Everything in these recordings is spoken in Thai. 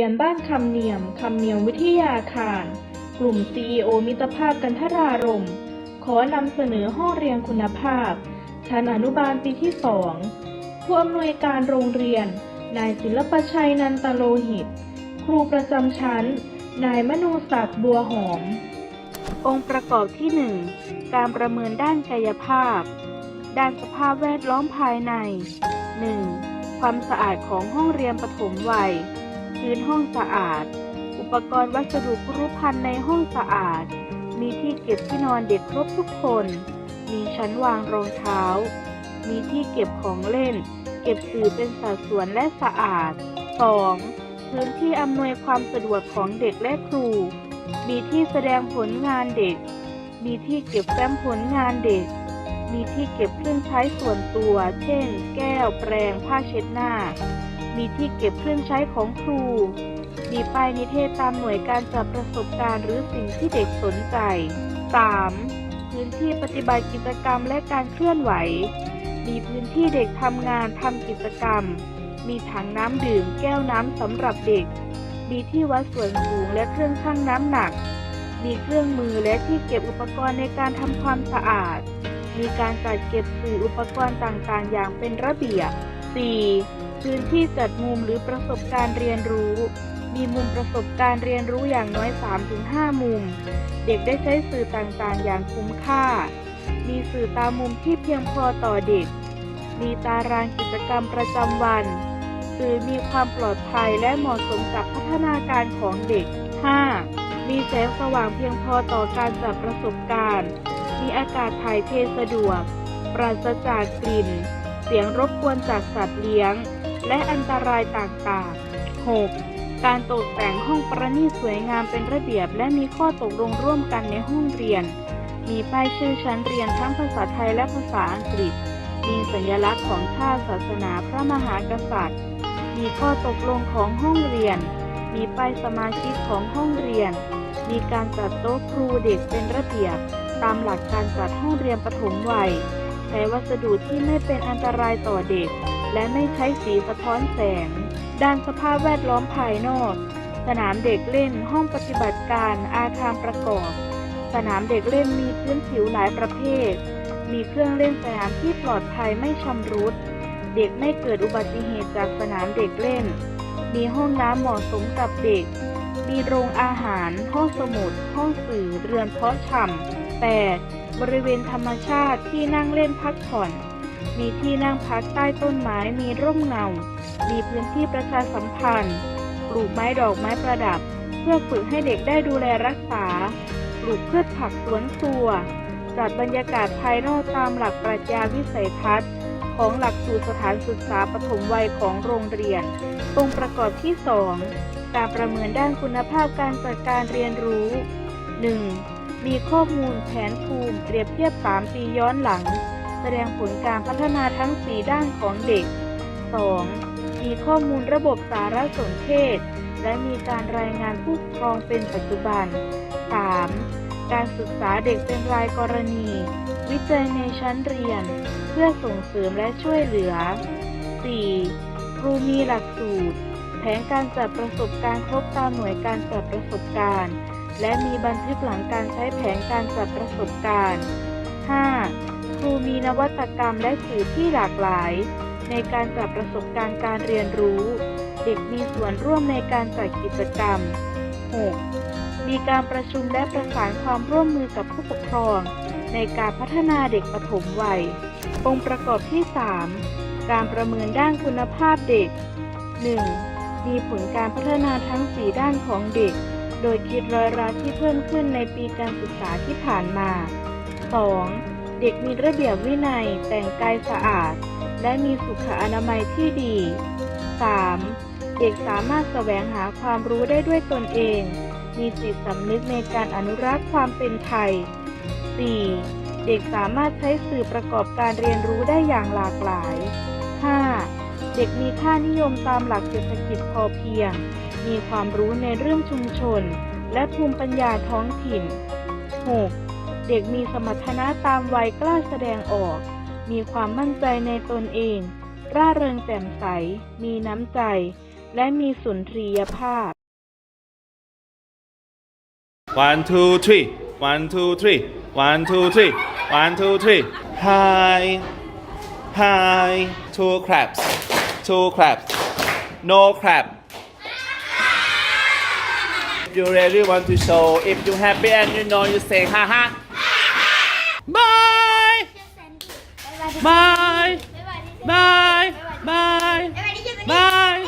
เรียนบ้านคำเนียม คำเนียมวิทยาคาร กลุ่ม CEO มิตรภาพกันทรารม ขอนำเสนอห้องเรียนคุณภาพ ชั้นอนุบาลปีที่2ผู้อำนวยการโรงเรียน นายศิลปชัยนันตโลหิต ครูประจำชั้น นายมนูศักดิ์บัวหอม องค์ประกอบที่ 1 การประเมินด้านกายภาพ ด้านสภาพแวดล้อมภายใน 1. ความสะอาดของห้องเรียนปฐมวัย พื้นห้องสะอาด อุปกรณ์วัสดุครุภัณฑ์ในห้องสะอาด มีที่เก็บที่นอนเด็กครบทุกคน มีชั้นวางรองเท้า มีที่เก็บของเล่น เก็บสื่อเป็นสัดส่วนและสะอาด 2. พื้นที่อำนวยความสะดวกของเด็กและครู มีที่แสดงผลงานเด็ก มีที่เก็บแฟ้มผลงานเด็ก มีที่เก็บเครื่องใช้ส่วนตัว เช่น แก้ว แปรง ผ้าเช็ดหน้า มีที่เก็บเครื่องใช้ของครู มีป้ายนิเทศตามหน่วยการจับประสบการณ์หรือสิ่งที่เด็กสนใจ 3. พื้นที่ปฏิบัติกิจกรรมและการเคลื่อนไหว มีพื้นที่เด็กทำงานทำกิจกรรม มีถังน้ำดื่มแก้วน้ำสำหรับเด็ก มีที่วัดส่วนสูงและเครื่องชั่งน้ำหนัก มีเครื่องมือและที่เก็บอุปกรณ์ในการทำความสะอาด มีการจัดเก็บสื่ออุปกรณ์ต่างๆ อย่างเป็นระเบียบ 4. พื้นที่จัดมุมหรือประสบการณ์เรียนรู้ มีมุมประสบการณ์เรียนรู้อย่างน้อย 3-5 มุม เด็กได้ใช้สื่อต่างๆ อย่างคุ้มค่า มีสื่อตามมุมที่เพียงพอต่อเด็ก มีตารางกิจกรรมประจำวัน สื่อมีความปลอดภัยและเหมาะสมกับพัฒนาการของเด็ก 5. มีแสงสว่างเพียงพอต่อการจับประสบการณ์ มีอากาศถ่ายเทสะดวก ปราศจากกลิ่น เสียงรบกวนจากสัตว์เลี้ยง และอันตรายต่างๆ 6. การตกแต่งห้องประณีตสวยงามเป็นระเบียบ และมีข้อตกลงร่วมกันในห้องเรียน มีป้ายชื่อชั้นเรียนทั้งภาษาไทยและภาษาอังกฤษ มีสัญลักษณ์ของชาติศาสนาพระมหากษัตริย์ มีข้อตกลงของห้องเรียน มีป้ายสมาชิกของห้องเรียน มีการจัดโต๊ะครูเด็กเป็นระเบียบ ตามหลักการจัดห้องเรียนปฐมวัย ใช้วัสดุที่ไม่เป็นอันตรายต่อเด็ก และไม่ใช้สีสะท้อนแสง ด้านสภาพแวดล้อมภายนอก สนามเด็กเล่นห้องปฏิบัติการอาคารประกอบ สนามเด็กเล่นมีพื้นผิวหลายประเภท มีเครื่องเล่นสนามที่ปลอดภัยไม่ชำรุด เด็กไม่เกิดอุบัติเหตุจากสนามเด็กเล่น มีห้องน้ำเหมาะสมกับเด็ก มีโรงอาหาร ห้องสมุด ห้องสื่อ เรือนเพาะชำ 8. บริเวณธรรมชาติที่นั่งเล่นพักผ่อน มีที่นั่งพักใต้ต้นไม้มีร่มเงา มีพื้นที่ประชาสัมพันธ์ ปลูกไม้ดอกไม้ประดับ เพื่อฝึกให้เด็กได้ดูแลรักษา ปลูกพืชผักสวนครัว จัดบรรยากาศภายนอกตามหลักปรัชญาวิสัยทัศน์ของหลักสูตรสถานศึกษาปฐมวัยของโรงเรียน องค์ประกอบที่ 2 การประเมินด้านคุณภาพการจัดการเรียนรู้ 1. มีข้อมูลแผนภูมิเปรียบเทียบ 3 ปีย้อนหลัง แสดงผลการพัฒนาทั้ง 4 ด้านของเด็ก 2. มีข้อมูลระบบสารสนเทศ และมีการรายงานผู้ปกครองเป็นปัจจุบัน 3. การศึกษาเด็กเป็นรายกรณี วิจัยในชั้นเรียน เพื่อส่งเสริมและช่วยเหลือ 4. ครูมีหลักสูตร แผนการจัดประสบการณ์ครบตามหน่วยการจัดประสบการณ์ และมีบันทึกหลังการใช้แผนการจัดประสบการณ์ 5. ครูมีนวัตกรรมและสื่อที่หลากหลาย ในการจัดประสบการณ์การเรียนรู้ เด็กมีส่วนร่วมในการจัดกิจกรรม 6. มีการประชุมและประสานความร่วมมือกับผู้ปกครอง ในการพัฒนาเด็กปฐมวัย องค์ประกอบที่ 3 การประเมินด้านคุณภาพเด็ก 1. มีผลการพัฒนาทั้ง 4 ด้านของเด็ก โดยคิดร้อยละที่เพิ่มขึ้นในปีการศึกษาที่ผ่านมา 2. เด็กมีระเบียบวินัยแต่งกายสะอาด และมีสุขอนามัยที่ดี 3. เด็กสามารถแสวงหาความรู้ได้ด้วยตนเอง มีจิตสำนึกในการอนุรักษ์ความเป็นไทย 4. เด็กสามารถใช้สื่อประกอบการเรียนรู้ได้อย่างหลากหลาย 5. เด็กมีค่านิยมตามหลักเศรษฐกิจพอเพียง มีความรู้ในเรื่องชุมชน และภูมิปัญญาท้องถิ่น 6. เด็กมีสมรรถนะตามวัยกล้าแสดงออก มีความมั่นใจในตนเอง ร่าเริงแจ่มใส มีน้ำใจ และมีสุนทรียภาพ One, two, three. One, two, three. One, two, three. One, two, three. Hi. Hi. Two crabs. Two crabs. No crab. If you really want to show, if you happy and you know, you say ha ha. Bye. Bye. Bye. Bye. Bye.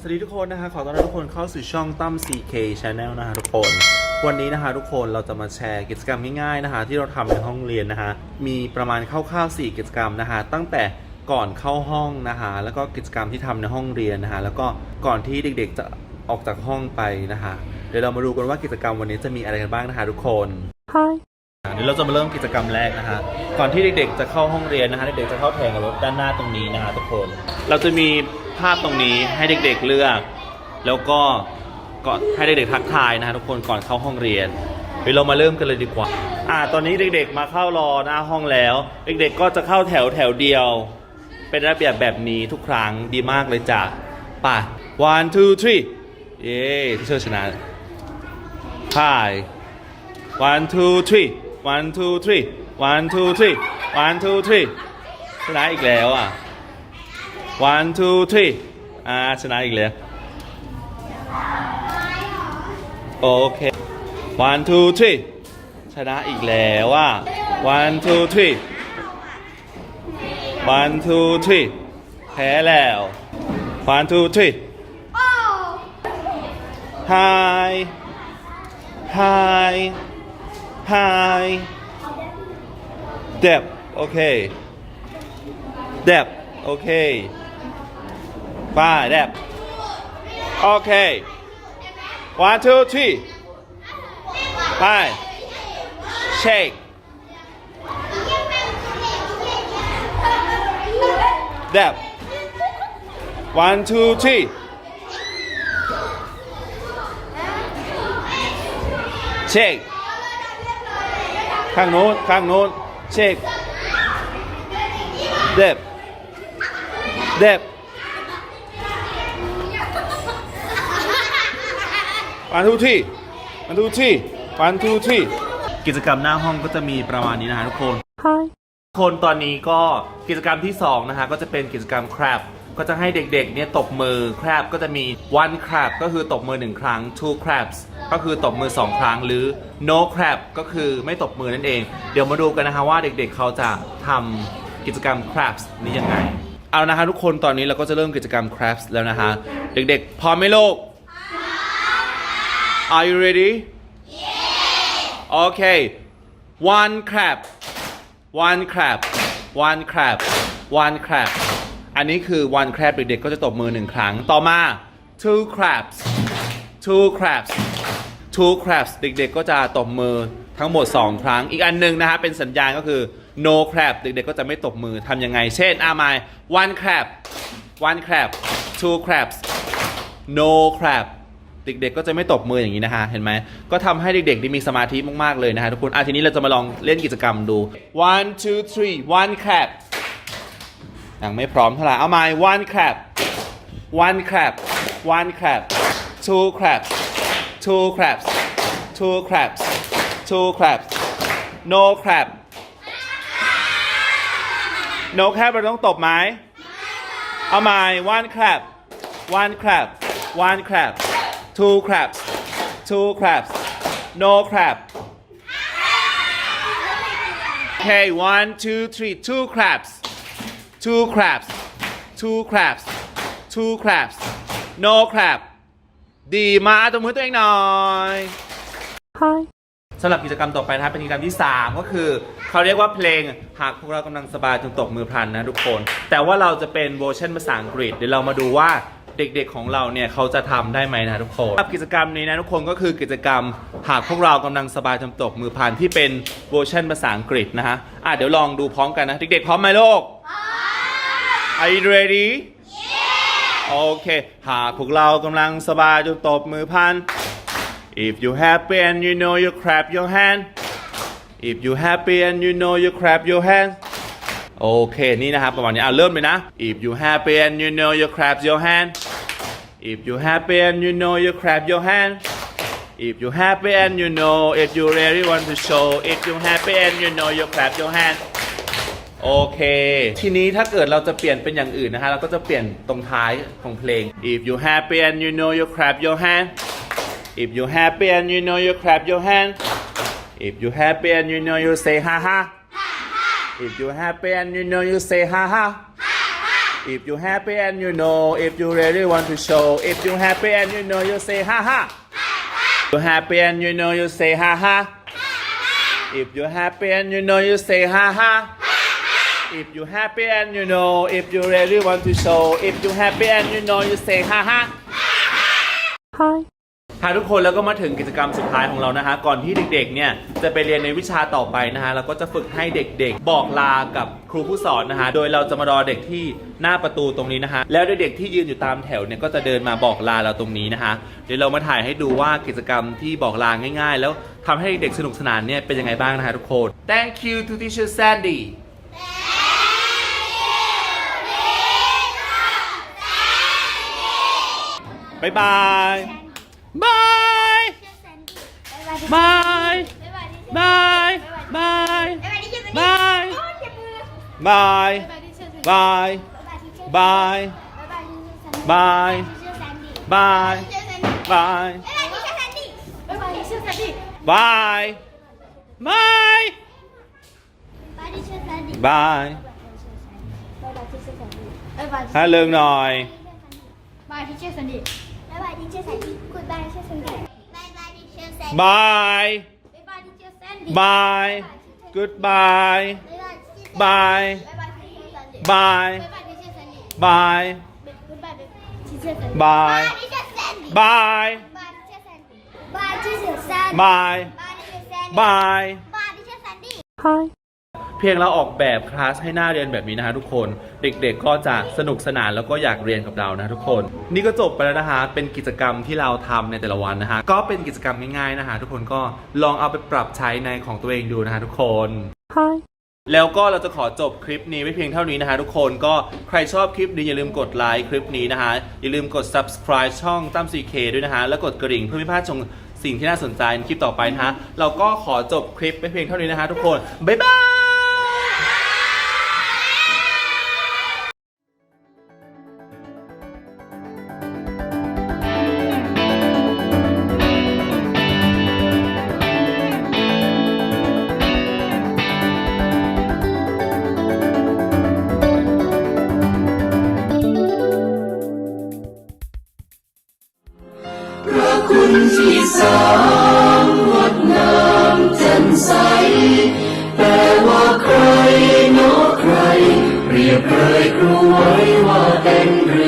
สวัสดีทุกคนนะคะขอต้อนรับทุกคนเข้าสู่ช่องตั้ม CK Channel นะคะทุกคน วันนี้นะคะทุกคนเราจะมาแชร์กิจกรรมง่ายๆนะคะที่เราทำในห้องเรียนนะคะมีประมาณคร่าวๆ4กิจกรรมนะคะตั้งแต่ก่อนเข้าห้องนะคะแล้วก็กิจกรรมที่ทำในห้องเรียนนะคะแล้วก็ก่อนที่เด็กๆจะ ออกจากห้องไปนะคะ เดี๋ยวเรามาดูกันว่ากิจกรรมวันนี้จะมีอะไรกันบ้างนะคะทุกคนเดี๋ยวเราจะมาเริ่มกิจกรรมแรกนะคะ ก่อนที่เด็กๆจะเข้าห้องเรียนนะคะ เด็กๆจะเข้าแถวกับรถด้านหน้าตรงนี้นะคะทุกคน เราจะมีภาพตรงนี้ให้เด็กๆเลือก แล้วก็ก่อนให้เด็กๆทักทายนะคะทุกคนก่อนเข้าห้องเรียน เดี๋ยวเรามาเริ่มกันเลยดีกว่า อ่า ตอนนี้เด็กๆมาเข้ารอหน้าห้องแล้ว เด็กๆก็จะเข้าแถวแถวเดียว เป็นระเบียบแบบนี้ทุกครั้งดีมากเลยจ้ะไป่ะ one two three เย้ที่เชิญชนะ Hi one two three one two three one two three one two three ชนะอีกแล้วอะ one two three อ่าชนะอีกแล้ว โอเค one two three ชนะอีกแล้วอะ one two three one two three แพ้แล้ว one two three hi hi hi เด็บโอเคเด็บโอเคป้าเด็บโอเค one two three ไป shake เด็บ one two three shake ข้างโน้นข้างโน้นเช็คเด็บเด็บวันทูที่วันทูที่วันทูที่กิจกรรมหน้าห้องก็จะมีประมาณนี้นะฮะทุกคนคนตอนนี้ก็กิจกรรมที่2นะฮะก็จะเป็นกิจกรรม crab ก็จะให้เด็กๆ เนี่ยตบมือ crab ก็จะมี one crab ก็คือตบมือหนึ่งครั้ง two crabs ก็คือตบมือสองครั้ง หรือ no crab ก็คือไม่ตบมือนั่นเอง เดี๋ยวมาดูกันนะฮะว่าเด็กๆ เขาจะทำกิจกรรม crabs นี้ยังไง เอานะฮะทุกคนตอนนี้เราก็จะเริ่มกิจกรรม crabs แล้วนะฮะเด็กๆ พร้อมไหมลูก Are you ready? Yeah. Okay. One crab. One crab. One crab. One crab. อันนี้คือ one crab เด็กๆก็จะตบมือหนึ่งครั้ง ต่อมา two crabs. Two crabs. Two crabs เด็กๆก็จะตบมือทั้งหมด 2 ครั้ง อีกอันหนึ่งนะฮะเป็นสัญญาณก็คือ no crab เด็กๆก็จะไม่ตบมือทำยังไง เช่นอาไม one crab. One crab. Two crabs. no crab เด็กๆก็จะไม่ตบมืออย่างนี้นะฮะเห็นไหม ก็ทำให้เด็กๆได้มีสมาธิมากๆเลยนะฮะทุกคนอะทีนี้เราจะมาลองเล่นกิจกรรมดู one two three one crab ยังไม่พร้อมเท่าไหร่ เอาใหม่ one crab one crab one crab two crabs two crabs two crabs two crabs no crab no crab เราต้องตบไหมเอาใหม่ one crab one crab one crab two crabs two crabs no crab okay one two three two crabs two crabs two crabs two crabs no crab ดีมากตบมือตัวเองหน่อยสำหรับกิจกรรมต่อไปนะครับเป็นกิจกรรมที่ 3 ก็คือ เขาเรียกว่าเพลงหากพวกเรากำลังสบายจงตบมือพลันนะทุกคน แต่ว่าเราจะเป็นเวอร์ชันภาษาอังกฤษเดี๋ยวเรามาดูว่าเด็กๆของเราเนี่ยเขาจะทำได้ไหมนะทุกคนสำหรับกิจกรรมนี้นะทุกคนก็คือกิจกรรมหากพวกเรากำลังสบายจงตบมือพลันที่เป็นเวอร์ชันภาษาอังกฤษนะฮะอะเดี๋ยวลองดูพร้อมกันนะเด็กๆพร้อมไหมลูก Are you ready โอเคหากพวกเรากำลังสบายจงตบมือพัน If you happy and you know you clap your hand If you happy and you know you clap your hand โอเค นี่นะครับประมาณนี้อะเริ่มเลยนะ if you happy and you know you clap your hand if you happy and you know you clap your hand if you happy and you know if you really want to show if you happy and you know you clap your hand โอเค ทีนี้ถ้าเกิดเราจะเปลี่ยนเป็นอย่างอื่นนะฮะ เราก็จะเปลี่ยนตรงท้ายของเพลง if you happy and you know you clap your hand if you happy and you know you clap your hand if you happy and you know you say ha ha if you happy and you know you say ha ha if you happy and you know if you really want to show if you happy and you know you say ha ha you happy and you know you say ha ha if you happy and you know you say ha ha if you happy and you know if you really want to show if you happy and you know you say ha ha ค่ะทุกคนแล้วก็มาถึงกิจกรรมสุดท้ายของเรานะฮะก่อนที่เด็กๆเนี่ยจะไปเรียนในวิชาต่อไปนะฮะเราก็จะฝึกให้เด็กๆ บอกลากับครูผู้สอนนะฮะโดยเราจะมารอเด็กที่หน้าประตูตรงนี้นะฮะแล้วเด็กๆที่ยืนอยู่ตามแถวเนี่ยก็จะเดินมาบอกลาเราตรงนี้นะฮะเดี๋ยวเรามาถ่ายให้ดูว่ากิจกรรมที่บอกลาง่าย ๆ แล้วทำให้เด็กๆสนุกสนานเนี่ยเป็นยังไงบ้างนะฮะทุกคน Thank you to teacher Sandy Bye bye. Bye. Bye. Bye. Bye. Bye. Bye. Bye. Bye. Bye. Bye. Bye. Bye. Bye. Bye. Hai lương rồi. Bye teacher Sandy. ยบายที่เชื่อสันดิ Bye Goodbye บ๊ายบ เชอร์แซนดี้ Bye บ๊ายบาย Bye กูดบายดิเชอร์แซนดี้ Bye ดิเชอร์แซนดี้ Bye บายดิเชอร์แซนดี้บายดิเชอร์แซนดี้ Bye บาย Bye ดิเชอร์แซนดี้บายดิเชอร์แซนดี้เพียงเราออกแบบคลาสให้หน้าเรียนแบบนี้นะฮะทุกคน เด็กๆ ก็จะสนุกสนานแล้วก็อยากเรียนกับเรานะทุกคน นี่ก็จบไปแล้วนะฮะเป็นกิจกรรมที่เราทำในแต่ละวันนะฮะก็เป็นกิจกรรมง่ายๆนะฮะทุกคนก็ลองเอาไปปรับใช้ในของตัวเองดูนะฮะทุกคนแล้วก็เราจะขอจบคลิปนี้ไว้เพียงเท่านี้นะฮะทุกคนก็ใครชอบคลิปนี้อย่าลืมกดไลค์คลิปนี้นะฮะอย่าลืมกด subscribe ช่องตั้ม 4K ด้วยนะฮะแล้วกดกระดิ่งเพื่อไม่พลาดชมสิ่งที่น่าสนใจในคลิปต่อไปนะฮะเราก็ขอจบคลิปไปเพียงเท่านี้นะฮะทุกคน บ๊ายบาย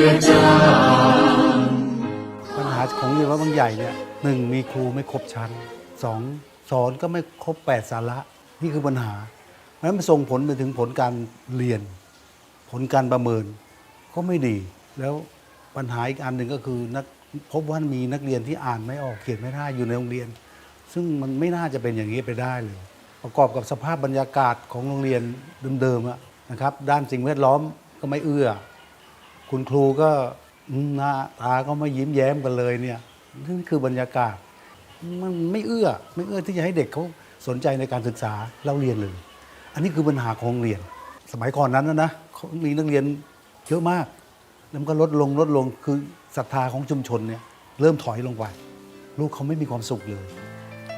ปัญหาของเรียนวัดบางใหญ่เนี่ยหนึ่งมีครูไม่ครบชั้นสองสอนก็ไม่ครบแปดสาระนี่คือปัญหาเพราะฉะนั้นมันส่งผลไปถึงผลการเรียน ผลการประเมินก็ไม่ดี แล้วปัญหาอีกอันหนึ่งก็คือนักพบว่ามีนักเรียนที่อ่านไม่ออกเขียนไม่ได้อยู่ในโรงเรียน ซึ่งมันไม่น่าจะเป็นอย่างนี้ไปได้เลย ประกอบกับสภาพบรรยากาศของโรงเรียนเดิมๆอะนะครับ ด้านสิ่งแวดล้อมก็ไม่เอื้อ คุณครูก็หน้าตาก็ไม่ยิ้มแย้มกันเลยเนี่ยนี่คือบรรยากาศ มันไม่เอื้อไม่เอื้อที่จะให้เด็กเขาสนใจในการศึกษาเล่าเรียนเลย อันนี้คือปัญหาของโรงเรียน สมัยก่อนนั้นนะนะมีนักเรียนเยอะมาก แล้วมันก็ลดลงลดลงคือศรัทธาของชุมชนเนี่ยเริ่มถอยลงไป ลูกเขาไม่มีความสุขเลย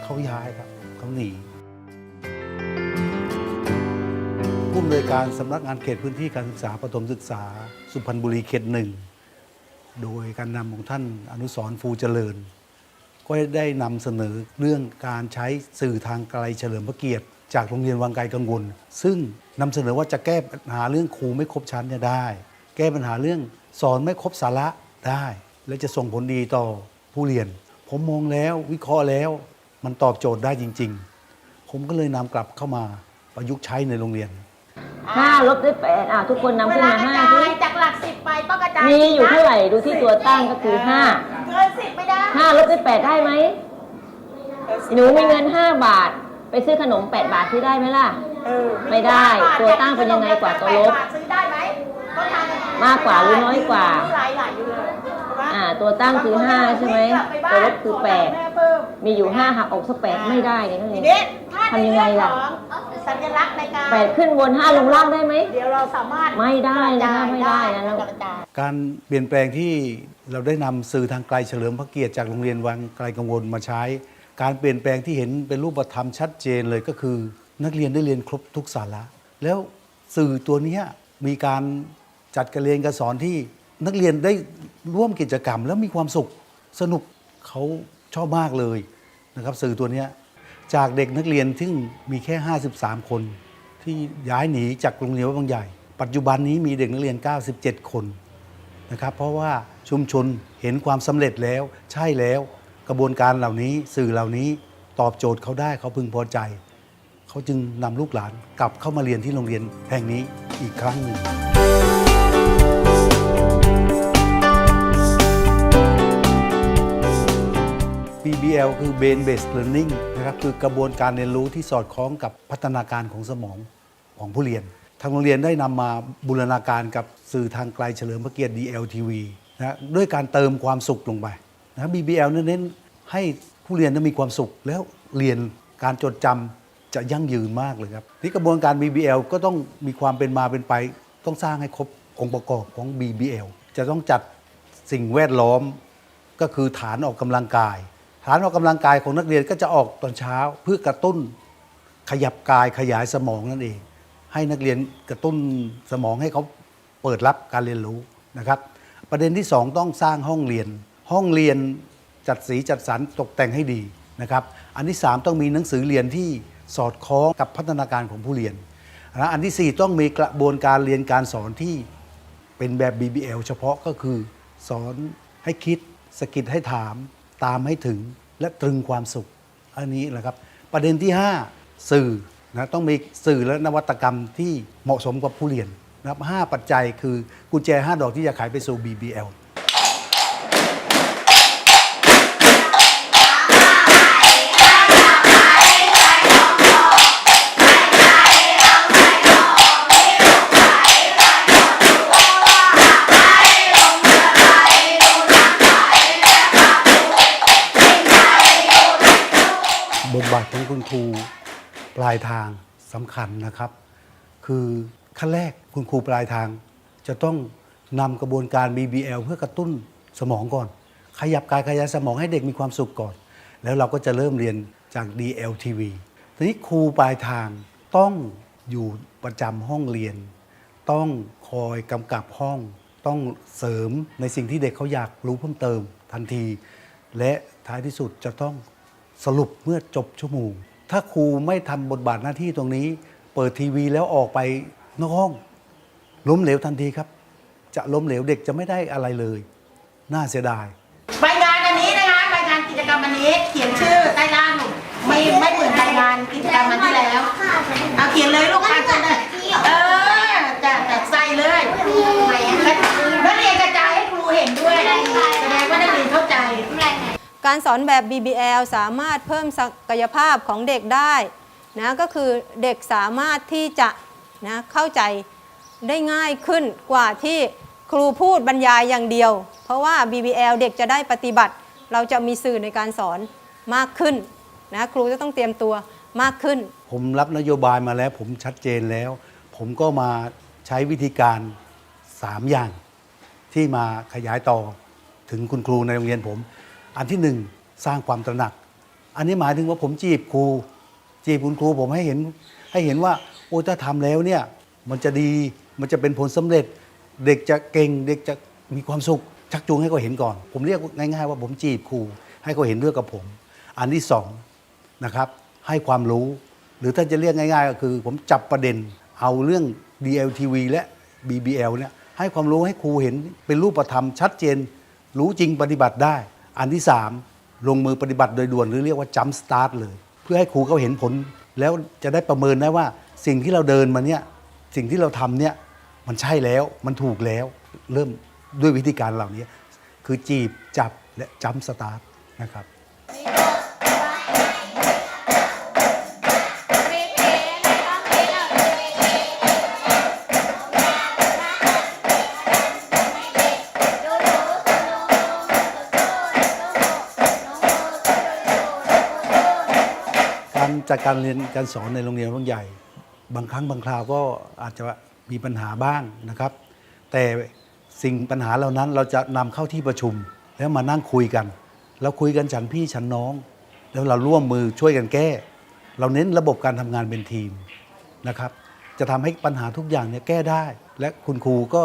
เขาย้ายครับเขาหนีผู้อำนวยการสำนักงานเขตพื้นที่การศึกษาประถมศึกษา สุพรรณบุรีเขตหนึ่ง โดยการนำของท่านอนุสรฟูเจริญ ก็ได้นำเสนอเรื่องการใช้สื่อทางไกลเฉลิมพระเกียรติ จากโรงเรียนวังไกลกังวล ซึ่งนำเสนอว่าจะแก้ปัญหาเรื่องครูไม่ครบชั้นเนี่ยได้ แก้ปัญหาเรื่องสอนไม่ครบสาระได้ และจะส่งผลดีต่อผู้เรียน ผมมองแล้ววิเคราะห์แล้วมันตอบโจทย์ได้จริง ๆ ผมก็เลยนำกลับเข้ามาประยุกต์ใช้ในโรงเรียน ห้าลบด้วยแปดอะทุกคนนำขึ้นมาห้าสิจากหลักสิบไปต้องกระจายมีอยู่เท่าไหร่ดูที่ตัวตั้งก็คือห้าเกินสิบไม่ได้ห้าลบด้วยแปดได้ไหมหนูมีเงินห้าบาท ไปไปซื้อขนม8บาทซื้อได้ไหมล่ะเออไม่ได้ตัวตั้งเป็นยังไงกว่าตัวลบซื้อได้ไหมก็ทานกันมากกว่าหรือน้อยกว่าหลายหลาย อยู่เลยใช่ไหมอ่า ตัวตั้งคือ5ใช่ไหมตัวลบคือแม่เพิ่ม8มีอยู่5หักออกสักแปดไม่ได้เนี่ยนั่นเอทีงนี้ถ้าในทำยังไงเรื่องล่ะของสัญลักษณ์ในการแปดขึ้นบน5ลงล่างได้ไหม เดี๋ยวเราสามารถไม่ได้นะคะไม่ได้นะกระจายการเปลี่ยนแปลงที่เราได้นำสื่อทางไกลเฉลิมพระเกียรติจากโรงเรียนวังไกลกังวลมาใช้ การเปลี่ยนแปลงที่เห็นเป็นรูปธรรมชัดเจนเลยก็คือ นักเรียนได้เรียนครบทุกสาระแล้วสื่อตัวเนี้ยมีการจัดการเรียนการสอนที่ นักเรียนได้ร่วมกิจกรรม แล้วมีความสุขสนุกเขาชอบมากเลยนะครับสื่อตัวนี้จากเด็กนักเรียนที่มีแค่ 53 คน ที่ย้ายหนีจากโรงเรียนวัดบางใหญ่ ปัจจุบันนี้มีเด็กนักเรียน 97 คนนะครับเพราะว่าชุมชนเห็นความสำเร็จแล้ว ใช่แล้วกระบวนการเหล่านี้สื่อเหล่านี้ตอบโจทย์เขาได้เขาพึงพอใจ เขาจึงนำลูกหลานกลับเข้ามาเรียนที่โรงเรียนแห่งนี้อีกครั้งหนึ่ง BBL คือ Brain Based Learning นะครับคือกระบวนการเรียนรู้ที่สอดคล้องกับพัฒนาการของสมองของผู้เรียน ทางโรงเรียนได้นำมาบูรณาการกับสื่อทางไกลเฉลิมพระเกียรติ DLTV นะด้วยการเติมความสุขลงไปนะ BBL เน้นให้ผู้เรียนนั้นมีความสุข แล้วเรียนการจดจำจะยั่งยืนมากเลยครับที่กระบวนการ BBL ก็ต้องมีความเป็นมาเป็นไป ต้องสร้างให้ครบองค์ประกอบของ BBL จะต้องจัดสิ่งแวดล้อมก็คือฐานออกกำลังกาย ฐานออกกำลังกายของนักเรียนก็จะออกตอนเช้าเพื่อกระตุ้นขยับกายขยายสมองนั่นเอง ให้นักเรียนกระตุ้นสมองให้เขาเปิดรับการเรียนรู้นะครับ ประเด็นที่สองต้องสร้างห้องเรียน ห้องเรียนจัดสีจัดสรรตกแต่งให้ดีนะครับ อันที่สามต้องมีหนังสือเรียนที่สอดคล้องกับพัฒนาการของผู้เรียนนะอันที่สี่ต้องมีกระบวนการเรียนการสอนที่เป็นแบบ BBL เฉพาะก็คือ สอนให้คิดสกิดให้ถาม ตามให้ถึงและตรึงความสุข อันนี้แหละครับ ประเด็นที่ 5 สื่อนะต้องมีสื่อและนวัตกรรมที่เหมาะสมกับผู้เรียนนะครับห้าปัจจัยคือกุญแจ 5 ดอกที่จะขายไปสู่ BBL บาทของคุณครูปลายทางสำคัญนะครับ คือขั้นแรกคุณครูปลายทาง จะต้องนำกระบวนการ BBL เพื่อกระตุ้นสมองก่อน ขยับกายขยายสมองให้เด็กมีความสุขก่อน แล้วเราก็จะเริ่มเรียนจาก DLTV ทีนี้ครูปลายทางต้องอยู่ประจำห้องเรียน ต้องคอยกำกับห้อง ต้องเสริมในสิ่งที่เด็กเขาอยากรู้เพิ่มเติมทันที และท้ายที่สุดจะต้อง สรุปเมื่อจบชั่วโมง ถ้าครูไม่ทำบทบาทหน้าที่ตรงนี้ เปิดทีวีแล้วออกไปนอกห้อง ล้มเหลวทันทีครับ จะล้มเหลวเด็กจะไม่ได้อะไรเลย น่าเสียดายใบงานอันนี้นะคะใบงานกิจกรรมอันนี้ เขียนชื่อใต้ล่างไม่ไม่เหมือนใบงานกิจกรรมอันที่แล้วเอาเขียนเลยลูกอ่านกันเลยเออจะจะใส่เลยนักเรียนกระจายให้ครูเห็นด้วย การสอนแบบ BBL สามารถเพิ่มศักยภาพของเด็กได้นะก็คือเด็กสามารถที่จะนะเข้าใจได้ง่ายขึ้นกว่าที่ครูพูดบรรยายอย่างเดียว เพราะว่า BBL เด็กจะได้ปฏิบัติ เราจะมีสื่อในการสอนมากขึ้นนะครูจะต้องเตรียมตัวมากขึ้น ผมรับนโยบายมาแล้ว ผมชัดเจนแล้ว ผมก็มาใช้วิธีการ 3 อย่าง ที่มาขยายต่อถึงคุณครูในโรงเรียนผม อันที่หนึ่งสร้างความตระหนัก อันนี้หมายถึงว่าผมจีบครู จีบคุณครูผมให้เห็นให้เห็นว่าโอ้ถ้าทำแล้วเนี่ยมันจะดีมันจะเป็นผลสำเร็จ เด็กจะเก่งเด็กจะมีความสุข ชักจูงให้เขาเห็นก่อน ผมเรียกง่ายๆว่าผมจีบครูให้เขาเห็นด้วยกับผม อันที่สองนะครับให้ความรู้ หรือถ้าจะเรียกง่าย ๆ ก็คือ ผมจับประเด็นเอาเรื่อง DLTV และ BBL เนี่ยให้ความรู้ให้ครูเห็นเป็นรูปธรรมชัดเจน รู้จริงปฏิบัติได้ อันที่ 3 ลงมือปฏิบัติโดยด่วนหรือเรียกว่าจัมสตาร์ทเลย เพื่อให้ครูเขาเห็นผล แล้วจะได้ประเมินได้ว่าสิ่งที่เราเดินมาเนี่ยสิ่งที่เราทำเนี่ยมันใช่แล้วมันถูกแล้ว เริ่มด้วยวิธีการเหล่านี้ คือจีบจับและจัมสตาร์ทนะครับ การจัดการเรียนการสอนในโรงเรียนบางใหญ่ บางครั้งบางคราวก็อาจจะมีปัญหาบ้างนะครับ แต่สิ่งปัญหาเหล่านั้นเราจะนำเข้าที่ประชุมแล้วมานั่งคุยกันแล้วคุยกันฉันพี่ฉันน้อง แล้วเราร่วมมือช่วยกันแก้ เราเน้นระบบการทำงานเป็นทีมนะครับ จะทำให้ปัญหาทุกอย่างเนี่ยแก้ได้ และคุณครูก็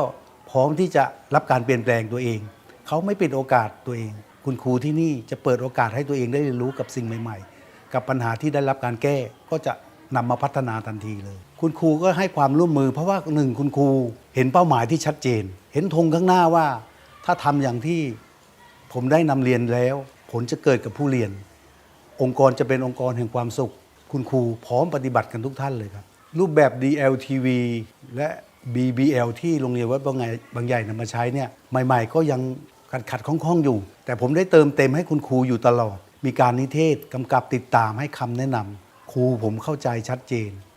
พร้อมที่จะรับการเปลี่ยนแปลงตัวเอง เขาไม่ปิดโอกาสตัวเอง คุณครูที่นี่จะเปิดโอกาสให้ตัวเองได้เรียนรู้กับสิ่งใหม่ ๆ กับปัญหาที่ได้รับการแก้ก็จะนำมาพัฒนาทันทีเลย คุณครูก็ให้ความร่วมมือ เพราะว่าหนึ่งคุณครูเห็นเป้าหมายที่ชัดเจน เห็นธงข้างหน้าว่า ถ้าทำอย่างที่ผมได้นำเรียนแล้ว ผลจะเกิดกับผู้เรียน องค์กรจะเป็นองค์กรแห่งความสุข คุณครูพร้อมปฏิบัติกันทุกท่านเลยครับ รูปแบบ DLTV และ BBL ที่โรงเรียนวัดบางใหญ่บางใหญ่นำมาใช้เนี่ยใหม่ ๆ ก็ยังขัดขัดข้องๆอยู่ แต่ผมได้เติมเต็มให้คุณครูอยู่ตลอด มีการนิเทศกำกับติดตามให้คำแนะนำครูผมเข้าใจชัดเจน